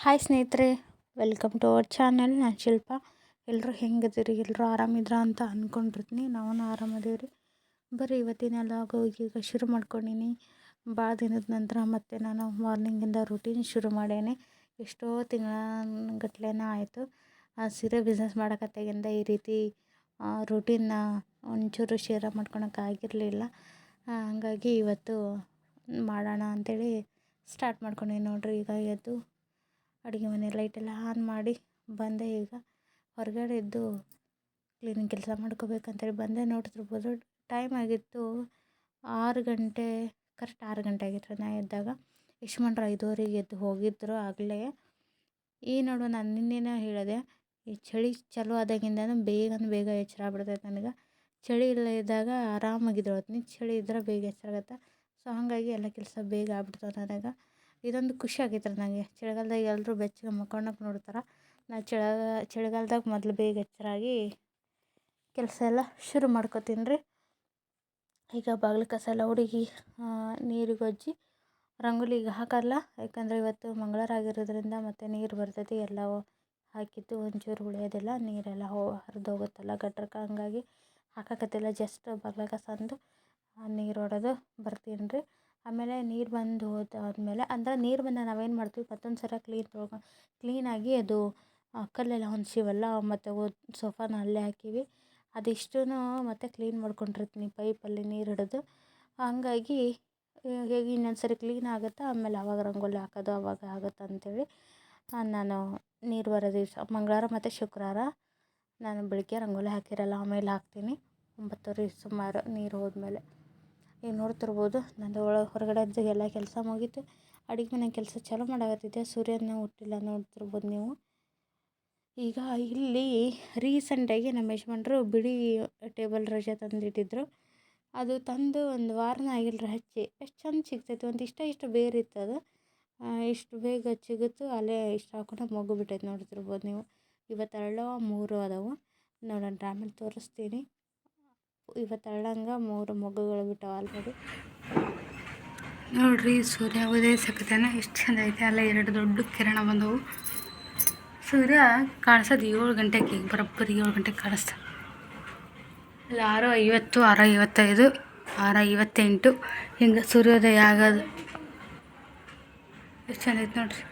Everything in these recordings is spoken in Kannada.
ಹಾಯ್ ಸ್ನೇಹಿತರೆ ವೆಲ್ಕಮ್ ಟು ಅವರ್ ಚಾನಲ್ ನಾನು ಶಿಲ್ಪ. ಎಲ್ಲರೂ ಹೆಂಗದಿರಿ ಎಲ್ಲರೂ ಆರಾಮಿದ್ರ ಅಂತ ಅಂದ್ಕೊಂಡಿರ್ತೀನಿ ನಾವೂ ಆರಾಮದೀವಿ ರೀ ಬರ್ರಿ ಇವತ್ತಿನ ಈಗ ಶುರು ಮಾಡ್ಕೊಂಡೀನಿ. ಭಾಳ ದಿನದ ನಂತರ ಮತ್ತೆ ನಾನು ಮಾರ್ನಿಂಗಿಂದ ರೂಟೀನ್ ಶುರು ಮಾಡೇನಿ ಎಷ್ಟೋ ತಿಂಗಳ ಆಯಿತು. ಸೀರೆ ಬಿಸ್ನೆಸ್ ಮಾಡೋಕತ್ತಾಗಿಂದ ಈ ರೀತಿ ರೂಟೀನ್ನ ಒಂಚೂರು ಶೇರ್ ಮಾಡ್ಕೊಳಕ್ಕಾಗಿರಲಿಲ್ಲ ಹಾಗಾಗಿ ಇವತ್ತು ಮಾಡೋಣ ಅಂಥೇಳಿ ಸ್ಟಾರ್ಟ್ ಮಾಡ್ಕೊಂಡೆ ನೋಡಿರಿ. ಈಗ ಎದ್ದು ಅಡುಗೆ ಮನೆ ಲೈಟೆಲ್ಲ ಆನ್ ಮಾಡಿ ಬಂದೆ ಈಗ. ಹೊರಗಡೆ ಇದ್ದು ಕ್ಲೀನಿಂಗ್ ಕೆಲಸ ಮಾಡ್ಕೋಬೇಕಂತೇಳಿ ಬಂದೆ. ನೋಡ್ತಿರ್ಬೋದು ಟೈಮ್ ಆಗಿತ್ತು ಆರು ಗಂಟೆ ಕರೆಕ್ಟ್ ಆರು ಗಂಟೆ ಆಗಿತ್ತು ನಾ ಎದ್ದಾಗ. ಯಶ್ಮಂಡ್ರು ಐದುವರೆಗೆ ಎದ್ದು ಹೋಗಿದ್ದರು ಆಗಲೇ. ಈ ನೋಡು ನಾನು ನಿನ್ನೇನೋ ಹೇಳಿದೆ, ಈ ಚಳಿ ಚಲೋ ಆದಾಗಿಂದನೂ ಬೇಗ ಬೇಗ ಎಚ್ಚರ ಆಗ್ಬಿಡ್ತೈತೆ ನನಗೆ. ಚಳಿ ಇಲ್ಲ ಇದ್ದಾಗ ಆರಾಮಾಗಿ ಎದ್ದೇಳ್ತೀನಿ ಚಳಿ ಇದ್ರೆ ಬೇಗ ಎಚ್ಚರ ಆಗುತ್ತೆ. ಸೊ ಹಾಗಾಗಿ ಎಲ್ಲ ಕೆಲಸ ಬೇಗ ಆಗ್ಬಿಡ್ತಾವೆ ನನಗೆ. ಇದೊಂದು ಖುಷಿ ಆಗೈತ್ರಿ ನನಗೆ ಚಳಿಗಾಲ್ದಾಗ ಎಲ್ಲರೂ ಬೆಚ್ಚಗೆ ಮಕ್ಕೊಳಕ್ಕೆ ನೋಡ್ತಾರೆ. ನಾ ಚಳ, ಚಳಿಗಾಲ್ದಾಗ ಮೊದಲು ಬೇಗ ಎಚ್ಚರಾಗಿ ಕೆಲಸ ಎಲ್ಲ ಶುರು ಮಾಡ್ಕೊತೀನಿ ರೀ ಈಗ ಬಾಗಿಲು ಕಸ ಎಲ್ಲ ಹುಡುಗಿ ನೀರಿಗೆ ಗೊಜ್ಜಿ ರಂಗೋಲಿಗೆ ಹಾಕಲ್ಲ. ಯಾಕಂದರೆ ಇವತ್ತು ಮಂಗಳವಾರ ಆಗಿರೋದ್ರಿಂದ ಮತ್ತು ನೀರು ಬರ್ತೈತಿ. ಎಲ್ಲ ಹಾಕಿದ್ದು ಒಂಚೂರು ಉಳಿಯೋದಿಲ್ಲ. ನೀರೆಲ್ಲ ಹೋ, ಹರಿದು ಹೋಗುತ್ತಲ್ಲ ಗಟ್ರಕ್ಕೆ ಹಂಗಾಗಿ ಹಾಕಕತ್ತಿಲ್ಲ. ಜಸ್ಟ್ ಬಾಗ್ಲ ಕಸ ಅಂದು ನೀರು ಹೊಡೆದು ಬರ್ತೀನಿ ರೀ ಆಮೇಲೆ ನೀರು ಬಂದು ಹೋದಾದ್ಮೇಲೆ, ಅಂದ್ರೆ ನೀರು ಬಂದಾಗ ನಾವೇನು ಮಾಡ್ತೀವಿ ಮತ್ತೊಂದು ಸಲ ಕ್ಲೀನ್ ತೊಳ್ಕೊ ಕ್ಲೀನಾಗಿ ಅದು ಕಲ್ಲೆಲ್ಲ ಹೊಂದ್ಸೀವಲ್ಲ, ಮತ್ತು ಸೋಫಾನ ಅಲ್ಲೇ ಹಾಕೀವಿ. ಅದಿಷ್ಟೂ ಮತ್ತೆ ಕ್ಲೀನ್ ಮಾಡ್ಕೊಂಡಿರ್ತೀನಿ, ಪೈಪಲ್ಲಿ ನೀರು ಹಿಡಿದು. ಹಂಗಾಗಿ ಹೇಗೆ ಇನ್ನೊಂದು ಸರಿ ಕ್ಲೀನ್ ಆಗುತ್ತೆ, ಆಮೇಲೆ ಆವಾಗ ರಂಗೋಲಿ ಹಾಕೋದು ಆವಾಗ ಆಗುತ್ತೆ ಅಂಥೇಳಿ ನಾನು ನೀರು ಬರೋ ದಿವಸ, ಮಂಗಳವಾರ ಮತ್ತು ಶುಕ್ರವಾರ ನಾನು ಬೆಳಗ್ಗೆ ರಂಗೋಲಿ ಹಾಕಿರಲ್ಲ, ಆಮೇಲೆ ಹಾಕ್ತೀನಿ. ಒಂಬತ್ತುವರೆ ಸುಮಾರು ನೀರು ಹೋದ್ಮೇಲೆ. ಈಗ ನೋಡ್ತಿರ್ಬೋದು ನಂದು ಹೊರಗಡೆ ಹೊರಗಡೆದ್ದು ಎಲ್ಲ ಕೆಲಸ ಮುಗೀತು. ಅಡುಗೆ ಮನೆ ಕೆಲಸ ಚಾಲೂ ಮಾಡಕತ್ತಿದ್ದೆ. ಸೂರ್ಯನ ಹುಟ್ಟಿಲ್ಲ ನೋಡ್ತಿರ್ಬೋದು ನೀವು. ಈಗ ಇಲ್ಲಿ ರೀಸೆಂಟಾಗಿ ನಮ್ಮ ಯಜಮಾನ್ರು ಬಿಳಿ ಟೇಬಲ್ ರಜೆ ತಂದಿಟ್ಟಿದ್ರು. ಅದು ತಂದು ಒಂದು ವಾರನ ಆಗಿಲ್ಲ ರೀ ಹಚ್ಚಿ. ಎಷ್ಟು ಚಂದ ಸಿಗ್ತೈತೆ, ಒಂದು ಇಷ್ಟ ಇಷ್ಟು ಬೇರೆ ಇತ್ತು ಅದು ಇಷ್ಟು ಬೇಗ ಸಿಗುತ್ತು, ಅಲ್ಲೇ ಇಷ್ಟು ಹಾಕೊಂಡು ಮಗು ಬಿಟ್ಟೈತೆ ನೋಡ್ತಿರ್ಬೋದು ನೀವು. ಇವತ್ತು ಅರಳವ ಮೂರು ಅದಾವೆ. ನೋಡೋಣ ಆಮೇಲೆ ತೋರಿಸ್ತೀನಿ. ಇವತ್ತು ಅರಳಂಗೆ ಮೂರು ಮಗುಗಳು ಬಿಟ್ಟವು ಆಲ್ರೆಡಿ ನೋಡ್ರಿ, ಸೂರ್ಯ ಉದಯಿಸಕತ್ತಾನ ಎಷ್ಟು ಚಂದ ಐತೆ. ಅಲ್ಲ ಎರಡು ದೊಡ್ಡ ಕಿರಣ ಬಂದವು. ಸೂರ್ಯ ಕಾಣಿಸೋದು ಏಳು ಗಂಟೆಗೆ ಈಗ ಬರೋಬ್ಬರಿ ಏಳು ಗಂಟೆಗೆ ಕಾಣಿಸ್ತ. ಇಲ್ಲ ಆರು ಐವತ್ತು, ಆರು ಐವತ್ತೈದು, ಆರು ಐವತ್ತೆಂಟು. ಹಿಂಗೆ ಸೂರ್ಯೋದಯ ಆಗೋದು. ಎಷ್ಟು ಚಂದ ಐತೆ ನೋಡ್ರಿ.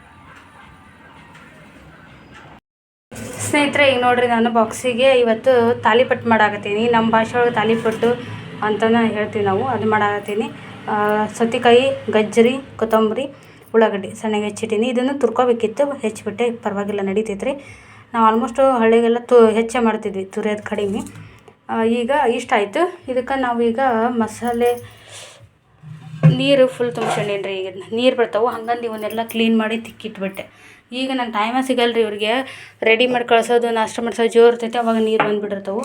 ಸ್ನೇಹಿತರೆ, ಈಗ ನೋಡ್ರಿ ನಾನು ಬಾಕ್ಸಿಗೆ ಇವತ್ತು ತಾಲಿಪಟ್ಟು ಮಾಡಾಕತ್ತೀನಿ. ನಮ್ಮ ಭಾಷೆ ಒಳಗೆ ತಾಲಿಪಟ್ಟು ಅಂತಲೇ ಹೇಳ್ತೀವಿ ನಾವು, ಅದು ಮಾಡಾಕತ್ತೀನಿ. ಸೌತೆಕಾಯಿ, ಗಜ್ಜರಿ, ಕೊತ್ತಂಬರಿ, ಉಳ್ಳಾಗಡ್ಡಿ ಸಣ್ಣಗೆ ಹೆಚ್ಚಿಟ್ಟೀನಿ. ಇದನ್ನು ತುರ್ಕೋಬೇಕಿತ್ತು, ಹೆಚ್ಚಿಬಿಟ್ಟೆ, ಪರವಾಗಿಲ್ಲ ನಡೀತೈತೆ ನಾವು ಆಲ್ಮೋಸ್ಟು ಹಳ್ಳಿಗೆಲ್ಲ ತು, ಹೆಚ್ಚೇ ಮಾಡ್ತಿದ್ವಿ, ತುರಿಯೋದು ಕಡಿಮೆ. ಈಗ ಇಷ್ಟ ಆಯಿತು. ಇದಕ್ಕೆ ನಾವೀಗ ಮಸಾಲೆ, ನೀರು ಫುಲ್ ತುಂಬ್ಸ್ಕೊಂಡೀನಿ ರೀ ಈಗ ನೀರು ಬರ್ತಾವೆ, ಹಂಗಂದು ಇವನ್ನೆಲ್ಲ ಕ್ಲೀನ್ ಮಾಡಿ ತಿಕ್ಕಿಟ್ಬಿಟ್ಟೆ. ಈಗ ನಂಗೆ ಟೈಮೇ ಸಿಗಲ್ಲ ರೀ ಇವ್ರಿಗೆ. ರೆಡಿ ಮಾಡಿ ಕಳ್ಸೋದು, ನಾಷ್ಟ ಮಾಡ್ಸೋದು ಜೋರು ಇರ್ತೈತೆ, ಅವಾಗ ನೀರು ಬಂದುಬಿಟ್ಟಿರ್ತವೆ.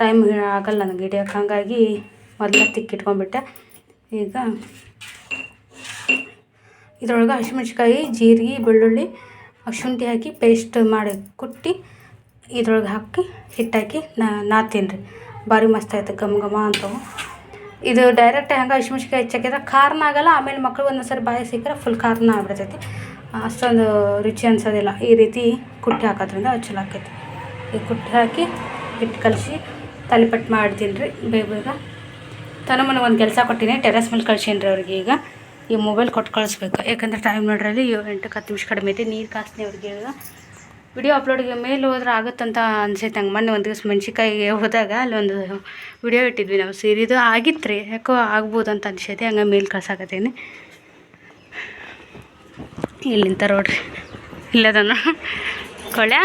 ಟೈಮ್ ಆಗಲ್ಲ ನನಗೆ ಹಿಡಿಯೋಕೆ. ಹಾಗಾಗಿ ಮೊದಲೇ ತಿಕ್ಕಿಟ್ಕೊಂಡ್ಬಿಟ್ಟೆ ಈಗ ಇದ್ರೊಳಗೆ ಹಸಿಮೆಣ್ಸಿಕಾಯಿ ಜೀರಿಗೆ, ಬೆಳ್ಳುಳ್ಳಿ ಶುಂಠಿ ಹಾಕಿ ಪೇಸ್ಟ್ ಮಾಡಿ ಕುಟ್ಟಿ ಇದ್ರೊಳಗೆ ಹಾಕಿ ಹಿಟ್ಟಾಕಿ ನಾ ತಿನ್ನಿರಿ ಭಾರಿ ಮಸ್ತ್ ಆಯ್ತು, ಘಮ ಘಮ ಅಂತವು. ಇದು ಡೈರೆಕ್ಟ್ ಹೆಂಗೆ ಹಸಿಮೆಣ್ಸಿಕಾಯಿ ಹೆಚ್ಚಾಕಿದ್ರೆ ಖಾರನ ಆಗಲ್ಲ, ಆಮೇಲೆ ಮಕ್ಳಿಗೆ ಒಂದೊಂದು ಸರಿ ಬಾಯಿ ಸಿಕ್ಕರೆ ಫುಲ್ ಖಾರನ ಆಗ್ಬಿಡ್ತೈತಿ. ಅಷ್ಟೊಂದು ರುಚಿ ಅನ್ಸೋದಿಲ್ಲ. ಈ ರೀತಿ ಕುಟ್ಟಿ ಹಾಕೋದ್ರಿಂದ ಅದು ಚಲೋ ಆಕೈತಿ. ಈ ಕುಟ್ಟಿ ಹಾಕಿ ಹಿಟ್ಟು ಕಲಸಿ ತಾಲಿಪಟ್ಟು ಮಾಡ್ತೀನಿ ರೀ ಬೇಗ ಬೇಗ ತನಮನ ಒಂದು ಕೆಲಸ ಕೊಟ್ಟಿನಿ ಟೆರೆಸ್ ಮೇಲೆ ಕಳ್ಸೀನಿ ರೀ ಅವ್ರಿಗೆ ಈಗ. ಈ ಮೊಬೈಲ್ ಕೊಟ್ಟು ಕಳಿಸ್ಬೇಕು. ಯಾಕಂದ್ರೆ ಟೈಮ್ ನೋಡ್ರಲ್ಲಿ ಎಂಟಕ್ಕೆ ಹತ್ತು ನಿಮಿಷ ಕಡಿಮೆ ಐತಿ, ನೀರು ಕಾಸ್ತೀನಿ ಅವ್ರಿಗೆ ಈಗ. ವಿಡಿಯೋ ಅಪ್ಲೋಡ್ಗೆ ಮೇಲೆ ಹೋದ್ರೆ ಆಗುತ್ತಂತ ಅನ್ಸೈತೆ ಹಂಗೆ. ಮೊನ್ನೆ ಒಂದು ದಿವಸ ಮೆಣ್ಸಿಕಾಯಿಗೆ ಹೋದಾಗ ಅಲ್ಲೊಂದು ವಿಡಿಯೋ ಇಟ್ಟಿದ್ವಿ ನಾವು. ಸೀರಿದು ಆಗಿತ್ತು ರೀ ಯಾಕೋ ಆಗ್ಬೋದು ಅಂತ ಅನ್ಸೈತಿ, ಹಂಗೆ ಮೇಲೆ ಕಳ್ಸಾಕತ್ತೀನಿ. ಇಲ್ಲಿ ನಿಂತಾರ ನೋಡ್ರಿ. ಇಲ್ಲದನ ಕೊಳ್ಯಾ?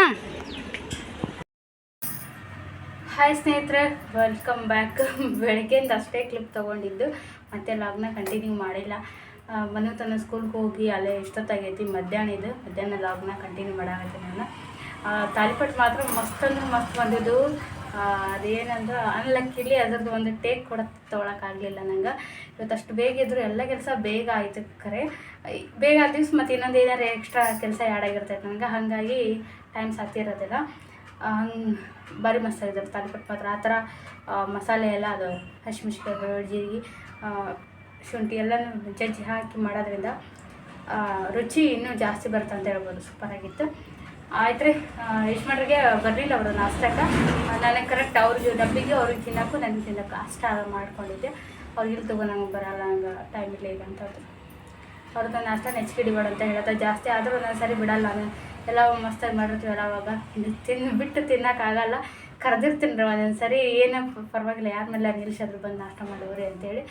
ಹಾಯ್ ಸ್ನೇಹಿತರೆ ವೆಲ್ಕಮ್ ಬ್ಯಾಕ್ ಬೆಳಗ್ಗೆಯಿಂದ ಅಷ್ಟೇ ಕ್ಲಿಪ್ ತೊಗೊಂಡಿದ್ದು. ಮತ್ತೆ ಲಾಗ್ನ ಕಂಟಿನ್ಯೂ ಮಾಡಿಲ್ಲ. ಮನೆ ತನ್ನ ಸ್ಕೂಲ್ಗೆ ಹೋಗಿ ಅಲ್ಲೇ ಎಷ್ಟೊತ್ತಾಗೈತಿ? ಮಧ್ಯಾಹ್ನ ಇದು. ಮಧ್ಯಾಹ್ನ ಲಾಗ್ನ ಕಂಟಿನ್ಯೂ ಮಾಡಾಕತ್ತೀನಿ ನಾನು. ತಾಲಿಪಟ್ಟು ಮಾತ್ರ ಮಸ್ತ್ ಅಂದ್ರೆ ಮಸ್ತ್ ಬಂದಿದ್ದು. ಅದೇನಂದ್ರೆ ಅನ್ಲಕ್ಕಿಲಿ ಅದ್ರದ್ದು ಒಂದು ಟೇಕ್ ಕೂಡ ತೊಗೊಳಕ್ಕಾಗಲಿಲ್ಲ ನಂಗೆ. ಇವತ್ತು ಅಷ್ಟು ಬೇಗ ಇದ್ದರು ಎಲ್ಲ ಕೆಲಸ ಬೇಗ ಆಯ್ತು ಖರೆ ಬೇಗ ದಿವ್ಸ ಮತ್ತು ಇನ್ನೊಂದು ಏನಾರು ಎಕ್ಸ್ಟ್ರಾ ಕೆಲಸ ಯಾಡಾಗಿರ್ತೈತೆ ನಂಗೆ. ಹಾಗಾಗಿ ಟೈಮ್ ಸಾತಿರೋದಿಲ್ಲ ಹಂಗೆ ಭಾರಿ ಮಸ್ತ್ ಆಗಿದ್ದಾರೆ ತಾಲಿಪಟ್ಟು ಮಾತ್ರ ಆ ಥರ ಮಸಾಲೆ ಎಲ್ಲ ಅದು ಹಸಿಮೆಣ್ಸಿಕಾಯಿ ಜೀರಿಗೆ ಶುಂಠಿ ಎಲ್ಲನೂ ಜಜ್ಜಿ ಹಾಕಿ ಮಾಡೋದ್ರಿಂದ ರುಚಿ ಇನ್ನೂ ಜಾಸ್ತಿ ಬರುತ್ತೆ ಅಂತ ಹೇಳ್ಬೋದು. ಸೂಪರಾಗಿತ್ತು ಆಯ್ತು ರೀ ಯಶ್ಮಣ್ರಿಗೆ ಬರಲಿಲ್ಲ ಅವರು ನಾಷ್ಟಕ್ಕೆ. ನನಗೆ ಕರೆಕ್ಟ್ ಅವ್ರಿಗೆ ಡಬ್ಬಿಗೆ ಅವ್ರಿಗೆ ತಿನ್ನೋಕ್ಕೂ ನನಗೆ ತಿನ್ನೋಕ್ಕೂ ಅಷ್ಟ ಮಾಡ್ಕೊಂಡಿದ್ದೆ. ಅವ್ರಿಗೆ ಇಲ್ಲಿ ತಗೋ ನಂಗೆ ಬರಲ್ಲ ಹಂಗೆ ಟೈಮ್ ಇಲ್ಲ ಅಂತ ಹೇಳಿದ್ರು ಅವ್ರದ್ದು ನಾಷ್ಟ ನೆಚ್ಚಿಗೆ ಹಿಡಿಬೇಡ ಅಂತ ಹೇಳತ್ತೆ ಜಾಸ್ತಿ ಆದರೂ ಒಂದೊಂದು ಸರಿ ಬಿಡಲ್ಲ ಎಲ್ಲ ಮಸ್ತಾಗಿ ಮಾಡಿರ್ತೀವಲ್ಲ ಅವಾಗ. ತಿನ್ನು ಬಿಟ್ಟು ತಿನ್ನೋಕ್ಕಾಗಲ್ಲ ಕರೆದಿರ್ತೀನಿ ರೀ ಒಂದೊಂದು ಸರಿ ಏನೋ ಪರವಾಗಿಲ್ಲ. ಯಾರ ಮೇಲೆ ನಿಲ್ಸಿದ್ರು ಬಂದು ನಾಷ್ಟ ಮಾಡೋರಿ ಅಂತೇಳಿ.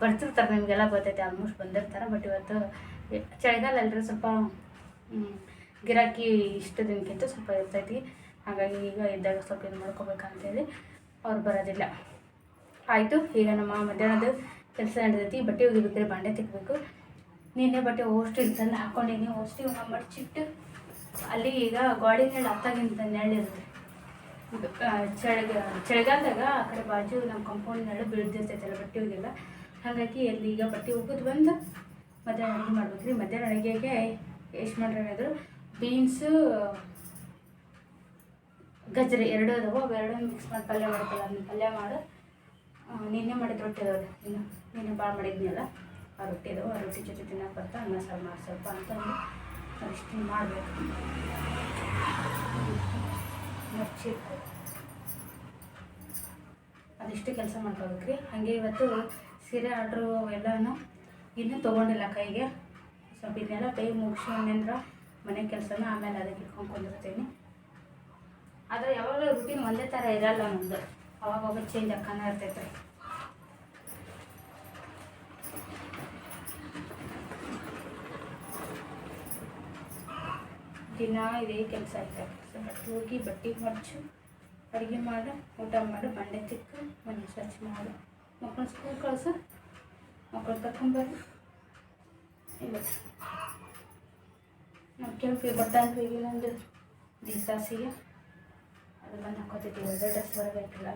ಬರ್ತಿರ್ತಾರೆ ನಿಮಗೆಲ್ಲ ಗೊತ್ತೈತೆ ಆಲ್ಮೋಸ್ಟ್ ಬಂದಿರ್ತಾರೆ. ಬಟ್ ಇವತ್ತು ಚಳಿಗಾಲ ಅಲ್ರಿ ಸ್ವಲ್ಪ ಹ್ಮ್, ಗಿರಾಕಿ ಇಷ್ಟು ದಿನಕ್ಕಿಂತ ಸ್ವಲ್ಪ ಇರ್ತೈತಿ ಹಾಗಾಗಿ ಈಗ ಇದ್ದಾಗ ಸ್ವಲ್ಪ ಇದು ಮಾಡ್ಕೋಬೇಕಂತೇಳಿ ಅವ್ರು ಬರೋದಿಲ್ಲ. ಆಯಿತು, ಈಗ ನಮ್ಮ ಮಧ್ಯಾಹ್ನದ ಕೆಲಸ ನಡೆದೈತಿ, ಬಟ್ಟೆ ಒಗಿಬೇಕ್ರೆ, ಬಾಂಡೆ ತಿಕ್ಕಬೇಕು ನಿನ್ನೆ ಬಟ್ಟೆ ಓಸ್ಟ್ ಇಲ್ಸಂದು ಹಾಕೊಂಡಿದ್ದೀನಿ ಓಸ್ಟ್ ಒಂದು ಮಡಚಿಟ್ಟು ಅಲ್ಲಿ ಈಗ ಗೋಡಿ ನೆರಳು ಹತ್ತಾಗಿಂತ ನೆರಳಿರುತ್ತೆ ಚಳಿಗ, ಚಳಿಗಾಲದಾಗ ಆ ಕಡೆ ಬಾಜು ನಮ್ಮ ಕಂಪೌಂಡ್ ನೆರಳು ಬೀಳ್ದಿರ್ತೈತಲ್ಲ, ಬಟ್ಟೆ ಒಗೆಲ್ಲ ಹಾಗಾಗಿ ಅಲ್ಲಿ ಈಗ ಬಟ್ಟೆ ಒಗೆದು ಬಂದು ಮಧ್ಯಾಹ್ನ ಅಡುಗೆ ಮಾಡ್ಬೇಕು ರೀ ಮಧ್ಯಾಹ್ನ ಅಡುಗೆಗೆ ಎಷ್ಟು ಮಾಡ್ರಿ ಹೇಳಿದ್ರು ಬೀನ್ಸು, ಗಜ್ಜರಿ ಎರಡೂ ಅದಾವು ಅವೆರಡು ಮಿಕ್ಸ್ ಮಾಡಿ ಪಲ್ಯ ಮಾಡ್ತಲ್ಲ ಅದನ್ನ ಪಲ್ಯ ಮಾಡು. ನಿನ್ನೆ ಮಾಡಿದ ರೊಟ್ಟಿ ಅದಾವೆ ಇನ್ನು ನಿನ್ನೆ ಭಾಳ ಮಾಡಿದ್ನಲ್ಲ. ಆ ರೊಟ್ಟಿ ಅದಾವೆ. ಆ ರೊಟ್ಟಿ ಜೊತೆ ತಿನ್ನಕ್ಕೆ ಬರ್ತಾ ಅನ್ನ ಸಾರು ಮಾಡಿ ಸ್ವಲ್ಪ ಅಂತಂದು ಅಷ್ಟು ಮಾಡಬೇಕು. ಮರ್ಚಿಟ್ಟು. ಅದಿಷ್ಟು ಕೆಲಸ ಮಾಡ್ಕೋಬೇಕು ರೀ ಹಾಗೆ ಇವತ್ತು ಸೀರೆ ಆರ್ಡ್ರು ಎಲ್ಲನೂ ಇನ್ನೂ ತೊಗೊಂಡಿಲ್ಲ ಕೈಗೆ. ಸ್ವಲ್ಪ ಇದನ್ನೆಲ್ಲ ಕೈ ಮುಗಿಸ್ಕೊಂಡ್ರೆ ಮನೆ ಕೆಲಸನ ಆಮೇಲೆ ಅದಕ್ಕೆ ಇಟ್ಕೊಂಡು ಕುಂದಿರ್ತೀನಿ. ಆದರೆ ಯಾವಾಗಲೂ ರುಟೀನ್ ಒಂದೇ ಥರ ಇರಲ್ಲ ನಮ್ಮದು ಅವಾಗವಾಗ ಅವಾಗ ಚೇಂಜ್ ಅಕ್ಕನ ಇರ್ತೈತೆ. ದಿನ ಇದೇ ಕೆಲಸ ಐತೆ. ಬಟ್ಟೆ ಹೋಗಿ ಬಟ್ಟೆ ಮಡ್ಚು, ಅಡುಗೆ ಮಾಡು, ಊಟ ಮಾಡು, ಬಂಡೆ ತಿಕ್ಕು, ಮನೆ ಸ್ವಚ್ಛ ಮಾಡು. ಮಕ್ಕಳು ಸ್ಕೂಲ್ ಕಳ್ಸು ಮಕ್ಕಳು ಕರ್ಕೊಂಬರ್ರಿ ಇಲ್ಲ ನಾವು ಕೆಂಪಿ ಬಟ್ಟೆ ಈಗ ದಿಸಾಸಿಗೆ ಅದು ಬಂದು ಹಾಕೋತಿದ್ದೀವಿ ಎರಡು ಡ್ರೆಸ್ ಬರಬೇಕಿಲ್ಲ